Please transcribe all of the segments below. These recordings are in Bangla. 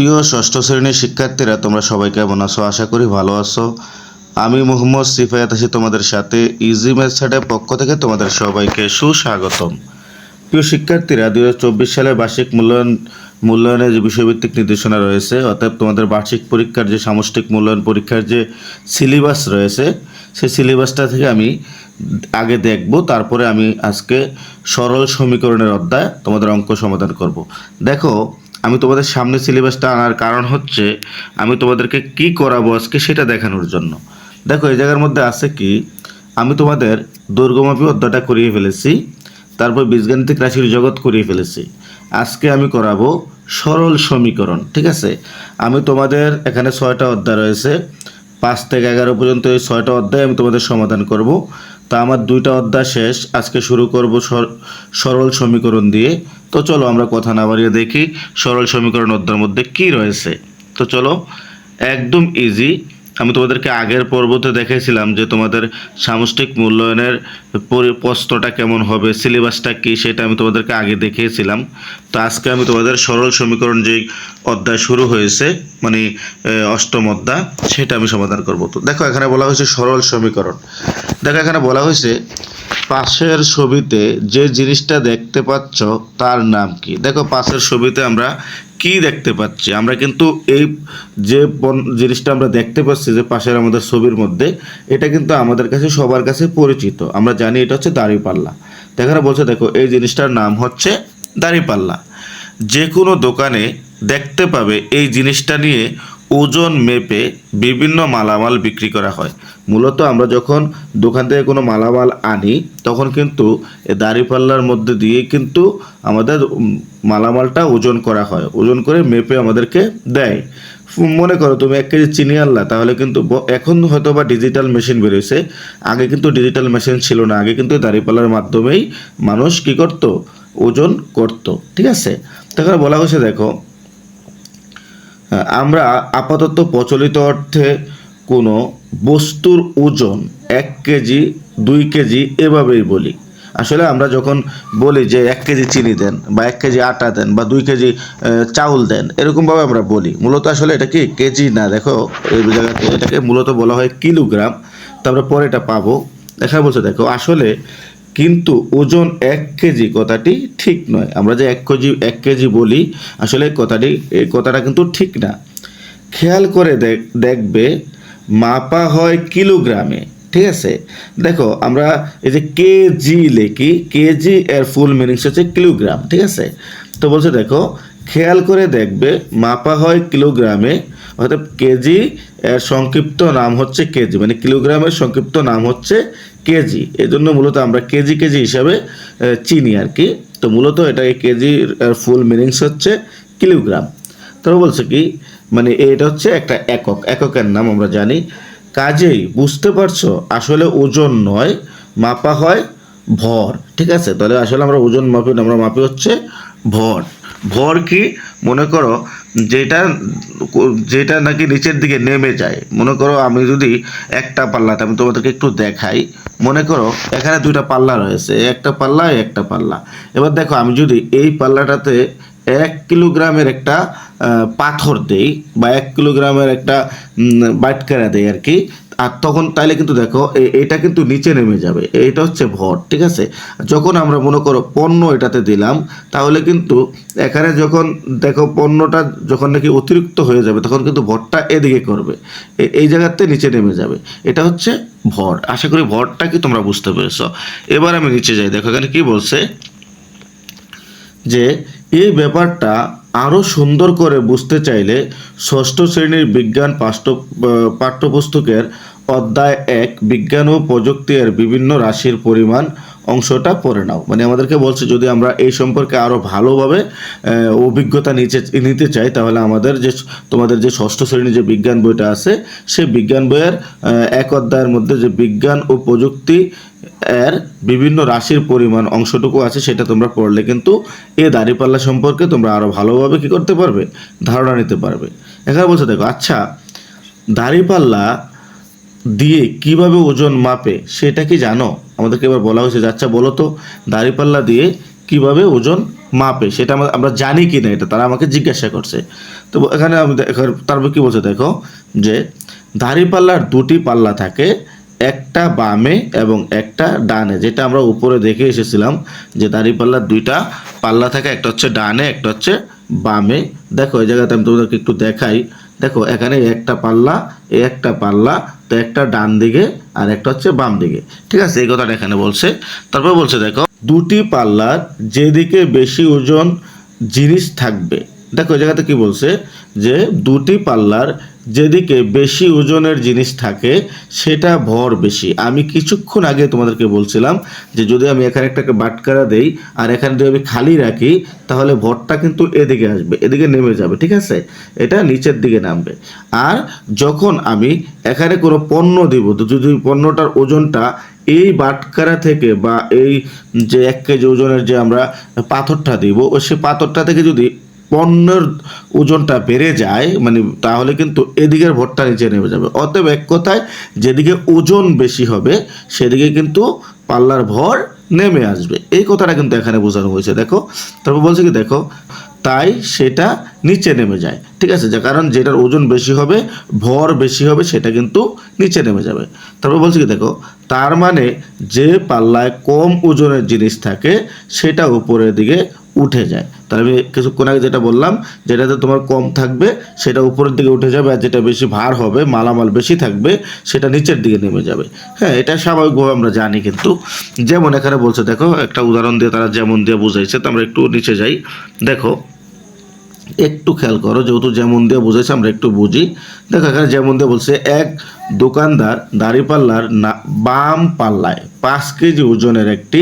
প্রিয় ষষ্ঠ শ্রেণির শিক্ষার্থীরা, তোমরা সবাই কেমন আছো? আশা করি ভালো আছো। আমি মোহাম্মদ সিফায়াত আছি তোমাদের সাথে। ইজি ম্যাথ সেটের পক্ষ থেকে তোমাদের সবাইকে সুস্বাগতম। প্রিয় শিক্ষার্থীরা দু সালের বার্ষিক মূল্যায়ন, মূল্যায়নের যে বিষয়ভিত্তিক নির্দেশনা রয়েছে, অর্থাৎ তোমাদের বার্ষিক পরীক্ষার যে সামষ্টিক মূল্যায়ন পরীক্ষার যে সিলেবাস রয়েছে, সেই সিলেবাসটা থেকে আমি আগে দেখব, তারপরে আমি আজকে সরল সমীকরণের অধ্যায় তোমাদের অঙ্ক সমাধান করব। দেখো আমি তোমাদের সামনে সিলেবাসটা আনার কারণ হচ্ছে, আমি তোমাদেরকে কি করাবো আজকে সেটা দেখানোর জন্য। দেখো, এই জায়গার মধ্যে আছে কি, আমি তোমাদের দৈর্ঘ্যমাপী অধ্যায়টা করিয়ে ফেলেছি, তারপর বীজগাণিতিক রাশির জগৎ করিয়ে ফেলেছি। আজকে আমি করাবো সরল সমীকরণ, ঠিক আছে? আমি তোমাদের এখানে ছয়টা অধ্যায় রয়েছে, পাঁচ থেকে এগারো পর্যন্ত এই ছয়টা অধ্যায় আমি তোমাদের সমাধান করব। তা আমার দুইটা অধ্যায় শেষ। আজকে শুরু করব সর- সরল সমীকরণ দিয়ে। তো চলো আমরা কথা না বাড়িয়ে দেখি সরল সমীকরণ অধ্যায়ের মধ্যে কি রয়েছে। তো চলো, একদম ইজি আমি তোমাদেরকে আগের পর্বতে দেখেছিলাম যে তোমাদের সামষ্টিক মূল্যায়নের পরি- প্রশ্নটা কেমন হবে, সিলেবাসটা কি সেটা আমি তোমাদেরকে আগে দেখিয়েছিলাম। তো আজকে আমি তোমাদের সরল সমীকরণ যেই অধ্যায় শুরু হয়েছে মানে অষ্টম অধ্যায়, সেটা আমি সমাধান করব। তো দেখো, এখানে বলা হয়েছে সরল সমীকরণ। দেখো, এখানে বলা হয়েছে, পাশের ছবিতে যে জিনিসটা দেখতে পাচ্ছ তার নাম কি? দেখো, পাশের ছবিতে আমরা কি দেখতে পাচ্ছি? আমরা কিন্তু এই যে জিনিসটা আমরা দেখতে পাচ্ছি যে পাশের আমাদের ছবির মধ্যে, এটা কিন্তু আমাদের কাছে, সবার কাছে পরিচিত। আমরা জানি এটা হচ্ছে দাঁড়িপাল্লা। দেখারা বলছে, দেখো, এই জিনিসটার নাম হচ্ছে দাঁড়িপাল্লা। যে কোনো দোকানে দেখতে পাবে এই জিনিসটা নিয়ে ওজন মেপে বিভিন্ন মালামাল বিক্রি করা হয়। মূলত আমরা যখন দোকান থেকে কোনো মালামাল আনি, তখন কিন্তু দাঁড়িপাল্লার মধ্যে দিয়ে কিন্তু আমাদের মালামালটা ওজন করা হয়। ওজন করে মেপে আমাদেরকে দেয়। মনে করো তুমি এক কেজি চিনি আনলা, তাহলে কিন্তু এখন হয়তো বা ডিজিটাল মেশিন বেরিয়েছে আগে কিন্তু ডিজিটাল মেশিন ছিল না। আগে কিন্তু দাঁড়িপাল্লার মাধ্যমেই মানুষ কি করত? ওজন করত। ঠিক আছে? তখন বলা হয়েছে, দেখো আমরা আপাতত প্রচলিত অর্থে কোনো বস্তুর ওজন এক কেজি, দুই কেজি এভাবেই বলি। আসলে আমরা যখন বলি যে এক কেজি চিনি দেন বা এক কেজি আটা দেন বা দুই কেজি চাউল দেন, এরকমভাবে আমরা বলি। মূলত আসলে এটা কি? কেজি না, দেখো, এই জায়গাতে এটাকে মূলত বলা হয় কিলোগ্রাম। তো আমরা পরে এটা পাবো। দেখা বলছে, দেখো, আসলে কিন্তু ওজন এক কেজি কথাটি ঠিক নয়। আমরা যে এক কেজি এক কেজি বলি, আসলে কথাটি, এই কথাটা কিন্তু ঠিক না। খেয়াল করে দেখ দেখবে, মাপা হয় কিলোগ্রামে, ঠিক আছে? দেখো, আমরা এই যে কেজি লেখি, কেজি এর ফুল মিনিংস হচ্ছে কিলোগ্রাম, ঠিক আছে? তো বলছে, দেখো খেয়াল করে দেখবে, মাপা হয় কিলোগ্রামে, অর্থাৎ কেজি, এর সংক্ষিপ্ত নাম হচ্ছে কেজি মানে কিলোগ্রামের সংক্ষিপ্ত নাম হচ্ছে কেজি। এই জন্য মূলত আমরা কেজি কেজি হিসাবে চিনি আর কি। তো মূলত এটাকে কেজির ফুল মিনিংস হচ্ছে কিলোগ্রাম। তারপর বলছে কি মানে এটা হচ্ছে একটা একক, এককের নাম আমরা জানি। কাজেই বুঝতে পারছ, আসলে ওজন নয়, মাপা হয় ভর, ঠিক আছে? তাহলে আসলে আমরা ওজন মাপি, আমরা মাপি হচ্ছে ভর। ভর কি? মনে করো, যেটা যেটা নাকি নিচের দিকে নেমে যায়। মনে করো, আমি যদি একটা পাল্লাতে, আমি তোমাদেরকে একটু দেখাই। মনে করো, এখানে দুইটা পাল্লা রয়েছে। একটা পাল্লা একটা পাল্লা। এবার দেখো, আমি যদি এই পাল্লাটাতে এক কিলোগ্রামের একটা পাথর দেই বা এক কিলোগ্রামের একটা বাটকারা দেই আর কি আর তখন তাইলে কিন্তু দেখো এটা কিন্তু নিচে নেমে যাবে। এইটা হচ্ছে ভর, ঠিক আছে? যখন আমরা মনে করো পণ্য এটাতে দিলাম, তাহলে কিন্তু এখানে যখন দেখো পণ্যটা যখন নাকি অতিরিক্ত হয়ে যাবে, তখন কিন্তু ভরটা এদিকে করবে। এই জায়গাতে নিচে নেমে যাবে। এটা হচ্ছে ভর। আশা করি ভরটা কি তোমরা বুঝতে পেরেছ? এবার আমি নিচে যাই। দেখো এখানে কি বলছে? যে, এই ব্যাপারটা আরও সুন্দর করে বুঝতে চাইলে ষষ্ঠ শ্রেণির বিজ্ঞান পাঠ্য পাঠ্যপুস্তকের অধ্যায় এক বিজ্ঞান ও প্রযুক্তি এর বিভিন্ন রাশির পরিমাণ অংশটা পড়ে নাও। মানে আমাদেরকে বলছে, যদি আমরা এই সম্পর্কে আরও ভালোভাবে অভিজ্ঞতা নিচে, নিতে চাই, তাহলে আমাদের যে, তোমাদের যে ষষ্ঠ শ্রেণির যে বিজ্ঞান বইটা আছে সেই বিজ্ঞান বইয়ের এক অধ্যায়ের মধ্যে যে বিজ্ঞান ও প্রযুক্তি এর বিভিন্ন রাশির পরিমাণ অংশটুকু আছে, সেটা তোমরা পড়লে কিন্তু এই দাঁড়িপাল্লা সম্পর্কে তোমরা আরও ভালোভাবে কি করতে পারবে, ধারণা নিতে পারবে। এখানে বলছে, দেখো আচ্ছা দাড়িপাল্লা দিয়ে কীভাবে ওজন মাপে, সেটা কি জানো? আমাদেরকে এবার বলা হয়েছে আচ্ছা বলো তো, দাড়িপাল্লা দিয়ে কীভাবে ওজন মাপে, সেটা আমরা- জানি কি না এটা, তারা আমাকে জিজ্ঞাসা করছে। তো এখানে আমি তারপর কি বলছে দেখো, যে দাড়িপাল্লার দুটি পাল্লা থাকে, একটা বামে এবং একটা ডানে, যেটা আমরা উপরে দেখে এসেছিলাম, যে দাড়িপাল্লার দুইটা পাল্লা থাকে, একটা হচ্ছে ডানে, একটা হচ্ছে বামে। দেখো, এই জায়গাতে আমি তোমাদেরকে একটু দেখাই। দেখো, এখানে একটা পাল্লা একটা পাল্লা তো একটা ডান দিকে আর একটা হচ্ছে বাম দিকে। ঠিক আছে? এই কথাটা এখানে বলছে। তারপর বলছে, দেখো, দুটি পাল্লার যেদিকে বেশি ওজন জিনিস থাকবে দেখো জায়গাতে কি বলছে যে দুটি পাল্লার যেদিকে বেশি ওজনের জিনিস থাকে, সেটা ভর বেশি। আমি কিছুক্ষণ আগে তোমাদেরকে বলছিলাম যে যদি আমি এখানে একটা বাটকারা দেই আর এখানে যদি আমি খালি রাখি, তাহলে ভরটা কিন্তু এদিকে আসবে, এদিকে নেমে যাবে, ঠিক আছে? এটা নিচের দিকে নামবে। আর যখন আমি এখানে কোনো পণ্য দিব তো যদি পণ্যটার ওজনটা এই বাটকারা থেকে বা এই যে এক কেজি ওজনের যে আমরা পাথরটা দিব ও সে পাথরটা থেকে যদি পণ্যের ওজনটা বেড়ে যায় মানে তাহলে কিন্তু এদিকের ভরটা নিচে নেমে যাবে। অতএব এক কথায় যেদিকে ওজন বেশি হবে, সেদিকে কিন্তু পাল্লার ভর নেমে আসবে। এই কথাটা কিন্তু এখানে বোঝানো হয়েছে। দেখো, তারপর বলছে কি, দেখো, তাই সেটা নিচে নেমে যায়। ঠিক আছে, যে কারণ যেটার ওজন বেশি হবে, ভর বেশি হবে, সেটা কিন্তু নিচে নেমে যাবে। তারপর বলছে কি, দেখো, তার মানে যে পাল্লায় কম ওজনের জিনিস থাকে, সেটা উপরের দিকে উঠে যায়। তাহলে আমি কিছুক্ষণ আগে যেটা বললাম, যেটাতে তোমার কম থাকবে, সেটা উপরের দিকে উঠে যাবে আর যেটা বেশি ভার হবে, মালামাল বেশি থাকবে, সেটা নিচের দিকে নেমে যাবে। হ্যাঁ এটা স্বাভাবিকভাবে আমরা জানি কিন্তু, যেমন এখানে বলছে, দেখো, একটা উদাহরণ দিয়ে তারা যেমন দিয়ে বুঝাইছে, তো আমরা একটু নিচে যাই। দেখো, একটু খেয়াল করো, যেহেতু যেমন দিয়ে বুঝেছে আমরা একটু বুঝি। দেখো, এখানে যেমন দিয়ে বলছে, এক দোকানদার দাড়িপাল্লার না বাম পাল্লায় পাঁচ কেজি ওজনের একটি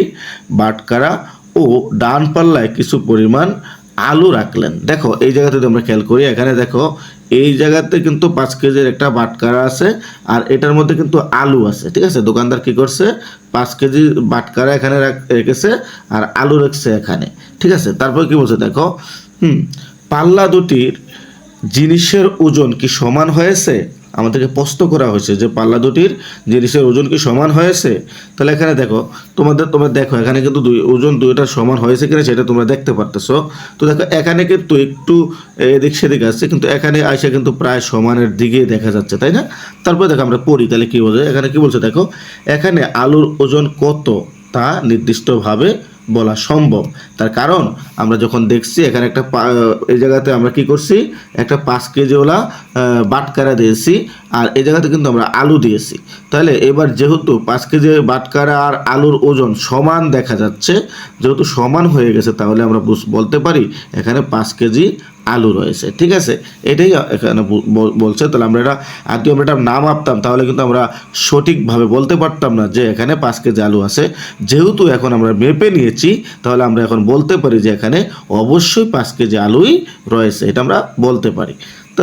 বাটকারা ও ডান পাল্লায় কিছু পরিমাণ আলু রাখলেন। দেখো, এই জায়গাতে আমরা খেয়াল করি, এখানে দেখো, এই জায়গাতে কিন্তু পাঁচ কেজির একটা বাটকারা আছে আর এটার মধ্যে কিন্তু আলু আছে, ঠিক আছে? দোকানদার কি করছে? পাঁচ কেজি বাটকারা এখানে রাখ- রেখেছে আর আলু রেখেছে এখানে, ঠিক আছে? তারপর কি বলছে? দেখো, হুম, পাল্লা দুটির জিনিসের ওজন কি সমান হয়েছে? আমাদেরকে প্রশ্ন করা হয়েছে যে পাল্লা দুটির জিনিসের ওজন কি সমান হয়েছে? তাহলে এখানে দেখো, তোমাদের তোমরা দেখো, এখানে কিন্তু দুই ওজন দুইটা সমান হয়েছে কিনা সেটা তোমরা দেখতে পারতেছো। তো দেখো, এখানে কিন্তু একটু এদিক সেদিক আসছে কিন্তু এখানে আইসা কিন্তু প্রায় সমানের দিকে দেখা যাচ্ছে, তাই না? তারপরে দেখো আমরা পড়ি, তাহলে কি বলছে এখানে কি বলছে? দেখো, এখানে আলুর ওজন কত তা নির্দিষ্টভাবে বলা সম্ভব। তার কারণ আমরা যখন দেখছি এখানে একটা এই জায়গাতে আমরা কি করছি? একটা পাঁচ কেজিওয়ালা আহ, বাটকারা দিয়েছি আর এই জায়গাতে কিন্তু আমরা আলু দিয়েছি। তাহলে এবার যেহেতু পাঁচ কেজি বাটকারা আর আলুর ওজন সমান দেখা যাচ্ছে যেহেতু সমান হয়ে গেছে তাহলে আমরা বলতে পারি এখানে পাঁচ কেজি আলু রয়েছে, ঠিক আছে? এটাই এখানে বল- বল- বলছে। তাহলে আমরা এটা, আর যদি আমরা এটা না মাপতাম তাহলে কিন্তু আমরা সঠিকভাবে বলতে পারতাম না যে এখানে পাঁচ কেজি আলু আছে। যেহেতু এখন আমরা মেপে নিয়েছি, তাহলে আমরা এখন বলতে পারি যে এখানে অবশ্যই পাঁচ কেজি আলুই রয়েছে, এটা আমরা বলতে পারি। তো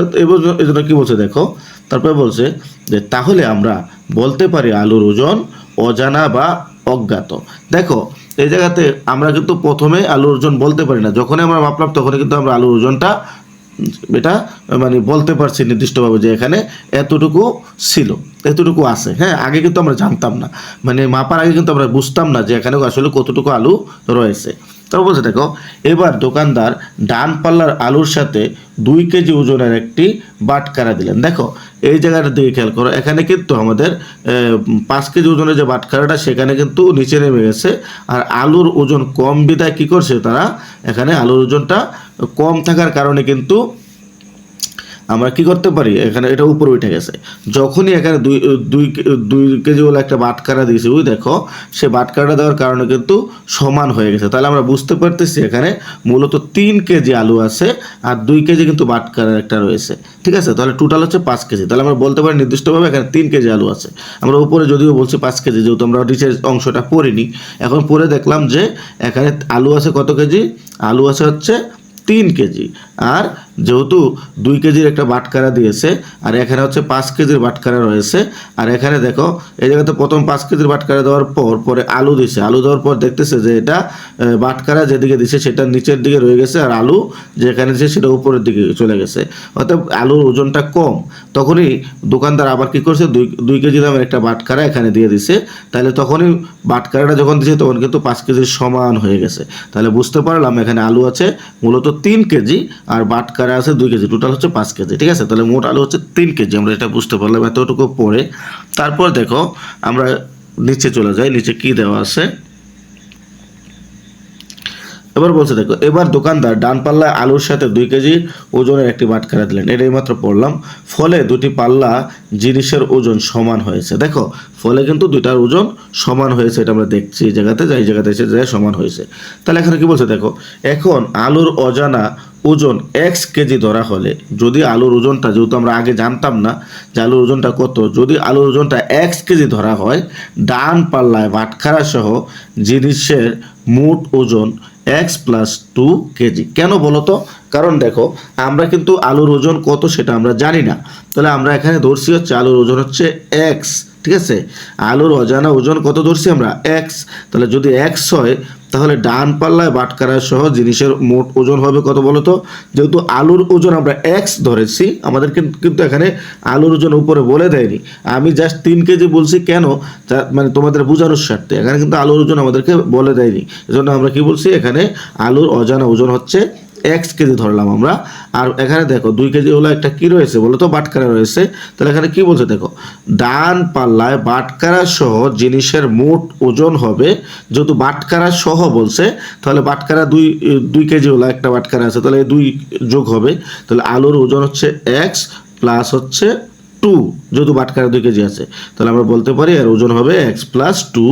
এই জন্য কী বলছে দেখো? তারপরে বলছে যে তাহলে আমরা বলতে পারি আলুর ওজন অজানা বা অজ্ঞাত। দেখো এই জায়গাতে আমরা কিন্তু প্রথমে আলুর ওজন বলতে পারি না। যখনই আমরা মাপলাম, তখনই কিন্তু আমরা আলুর ওজনটা, এটা মানে বলতে পারছি নির্দিষ্টভাবে যে এখানে এতটুকু ছিল, এতটুকু আছে। হ্যাঁ আগে কিন্তু আমরা জানতাম না। মানে মাপার আগে কিন্তু আমরা বুঝতাম না যে এখানে আসলে কতটুকু আলু রয়েছে। তারপর বলছে, দেখো, এবার দোকানদার ডান পাল্লার আলুর সাথে দুই কেজি ওজনের একটি বাটকারা দিলেন। দেখো, এই জায়গাটা দিকে খেয়াল করো, এখানে কিন্তু আমাদের পাঁচ কেজি ওজনের যে বাটকারাটা সেখানে কিন্তু নিচে নেমে গেছে। আর আলুর ওজন কম বিদায় কী করছে তারা, এখানে আলুর ওজনটা কম থাকার কারণে কিন্তু আমরা কি করতে পারি? এখানে এটা উপরে উঠে গেছে। যখনই এখানে দুই দুই দুই কেজি ওলা একটা বাটকারা দিয়েছি, ওই দেখো, সে বাটকারা দেওয়ার কারণে কিন্তু সমান হয়ে গেছে। তাহলে আমরা বুঝতে পারতেছি এখানে মূলত তিন কেজি আলু আছে আর দুই কেজি কিন্তু বাটকারার একটা রয়েছে। ঠিক আছে? তাহলে টোটাল হচ্ছে পাঁচ কেজি। তাহলে আমরা বলতে পারি নির্দিষ্টভাবে এখানে তিন কেজি আলু আছে। আমরা উপরে যদিও বলছি পাঁচ কেজি, যেহেতু আমরা নিচের অংশটা পড়িনি, এখন পরে দেখলাম যে এখানে আলু আছে কত কেজি? আলু আছে হচ্ছে তিন কেজি। আর যেহেতু দুই কেজির একটা বাটকারা দিয়েছে, আর এখানে হচ্ছে পাঁচ কেজির বাটকারা রয়েছে। আর এখানে দেখো, এই জায়গাতে প্রথম পাঁচ কেজির বাটকারা দেওয়ার পর, পরে আলু দিছে। আলু দেওয়ার পর দেখতেছে যে এটা বাটকারা যেদিকে দিছে, সেটা নিচের দিকে রয়ে গেছে, আর আলু যেখানে দিছে, সেটা উপরের দিকে চলে গেছে। অর্থাৎ আলুর ওজনটা কম। তখনই দোকানদার আবার কি করছে, দুই দুই কেজি দামের একটা বাটকারা এখানে দিয়ে দিছে। তাহলে তখনই বাটকারাটা যখন দিছে, তখন কিন্তু পাঁচ কেজির সমান হয়ে গেছে। তাহলে বুঝতে পারলাম এখানে আলু আছে, মূলত তিন কেজি, আর বাটকারা আছে দুই কেজি, টোটাল হচ্ছে পাঁচ কেজি, ঠিক আছে? তাহলে মোট আলু হচ্ছে তিন কেজি, আমরা এটা বুঝতে পারলাম এতটুকু পরে। তারপর দেখো, আমরা নিচে চলে যাই, নিচে কি দেওয়া আছে? এবার বলছে, দেখো, এবার দোকানদার ডান পাল্লায় আলুর সাথে দুই কেজি ওজনের একটি বাটখারা দিলেন। এটাই মাত্র পড়লাম। ফলে দুটি পাল্লা জিনিসের ওজন সমান হয়েছে। দেখো, ফলে কিন্তু দুইটার ওজন সমান হয়েছে, এটা আমরা দেখছি এই জায়গাতে যাই জায়গাতে এসে যায় সমান হয়েছে। তাহলে এখানে কি বলছে, দেখো, এখন আলুর অজানা ওজন এক্স কেজি ধরা হলে, যদি আলুর ওজনটা, যেহেতু আমরা আগে জানতাম না যে আলুর ওজনটা কত, যদি আলুর ওজনটা এক্স কেজি ধরা হয়, ডান পাল্লায় বাটখারা সহ জিনিসের মোট ওজন এক্স প্লাস টু কেজি কেন বলো তো কারণ দেখো, আমরা কিন্তু আলুর ওজন কত সেটা আমরা জানি না। তাহলে আমরা এখানে ধরছি হচ্ছে আলুর ওজন হচ্ছে এক্স ঠিক আছে? আলুর অজানা ওজন কত ধরছি আমরা? এক্স তাহলে যদি এক্স হয় তাহলে ডান পাল্লায় বাটকারা সহ জিনিসের মোট ওজন হবে কত বলতো? যেহেতু আলুর ওজন আমরা এক্স ধরেছি আমাদের কিন্তু এখানে আলুর ওজন উপরে বলে দেয়নি। আমি জাস্ট তিন কেজি বলছি কেন? মানে তোমাদের বোঝানোর স্বার্থে। এখানে কিন্তু আলুর ওজন আমাদেরকে বলে দেয়নি। এজন্য আমরা কি বলছি? এখানে আলুর অজানা ওজন হচ্ছে এক্স কেজি ধরলাম আমরা। আর এখানে দেখো, দুই কেজি হলো একটা কি রয়েছে বলো তো? বাটকারা রয়েছে। তাহলে এখানে কি বলছে দেখো, ডান পাল্লায় বাটকারা সহ জিনিসের মোট ওজন হবে, যেহেতু বাটকারা সহ বলছে, তাহলে বাটকারা দুই দুই কেজি হলো একটা বাটকারা আছে, তাহলে দুই যোগ হবে। তাহলে আলুর ওজন হচ্ছে এক্স প্লাস হচ্ছে টু যেহেতু বাটকারা দুই কেজি আছে। তাহলে আমরা বলতে পারি এর ওজন হবে এক্স প্লাস টু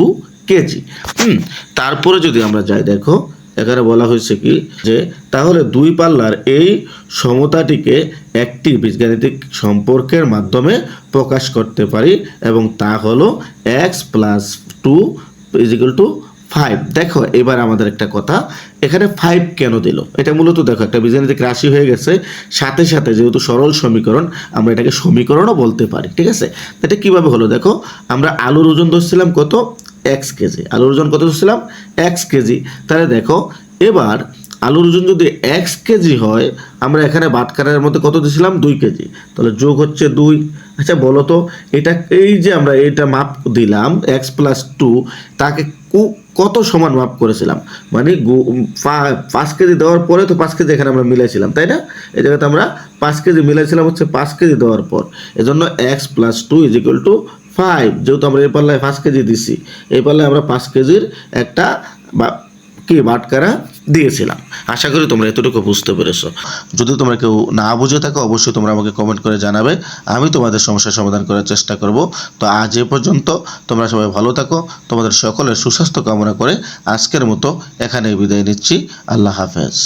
কেজি। হুম, তারপরে যদি আমরা যাই দেখো এখানে বলা হয়েছে কি? যে তাহলে দুই পাল্লার এই সমতাটিকে একটি বীজগাণিতিক সম্পর্কের মাধ্যমে প্রকাশ করতে পারি এবং তা হলো X plus two is equal to five দেখো, এবার আমাদের একটা কথা। এখানে ফাইভ কেন দিল? এটা মূলত দেখো, একটা বীজগাণিতিক রাশি হয়ে গেছে। সাথে সাথে যেহেতু সরল সমীকরণ, আমরা এটাকে সমীকরণও বলতে পারি, ঠিক আছে? এটা কীভাবে হলো? দেখো, আমরা আলুর ওজন ধরছিলাম কত? X kg. আলুর ওজন কত ধরছিলাম? X kg. তাহলে দেখো, এবার আলুর ওজন যদি এক্স কেজি হয়, আমরা এখানে বাটকারের মধ্যে কত দিয়েছিলাম? দুই কেজি। তাহলে যোগ হচ্ছে দুই। আচ্ছা বলো তো, এটা এই যে আমরা এটা মাপ দিলাম এক্স প্লাস টু তাকে কত সমান মাপ করেছিলাম? মানে পাঁচ কেজি দেওয়ার পরে তো পাঁচ কেজি এখানে আমরা মিলাইছিলাম, তাই না? এই জায়গাতে আমরা পাঁচ কেজি মিলাইছিলাম হচ্ছে পাঁচ কেজি দেওয়ার পর। এজন্য X plus two is equal to five যেহেতু আমরা এই পাল্লায় পাঁচ কেজি দিছি, এই পাল্লায় আমরা পাঁচ কেজির একটা বা কি বাটকারা দিয়েছিলাম। আশা করি তোমরা এতটুকু বুঝতে পেরেছ। যদি তোমরা কেউ না বুঝে থাকো, অবশ্যই তোমরা আমাকে কমেন্ট করে জানাবে। আমি তোমাদের সমস্যার সমাধান করার চেষ্টা করব। তো আজ এ পর্যন্ত তোমরা সবাই ভালো থাকো, তোমাদের সকলের সুস্বাস্থ্য কামনা করে আজকের মতো এখানে বিদায় নিচ্ছি। আল্লাহ হাফেজ।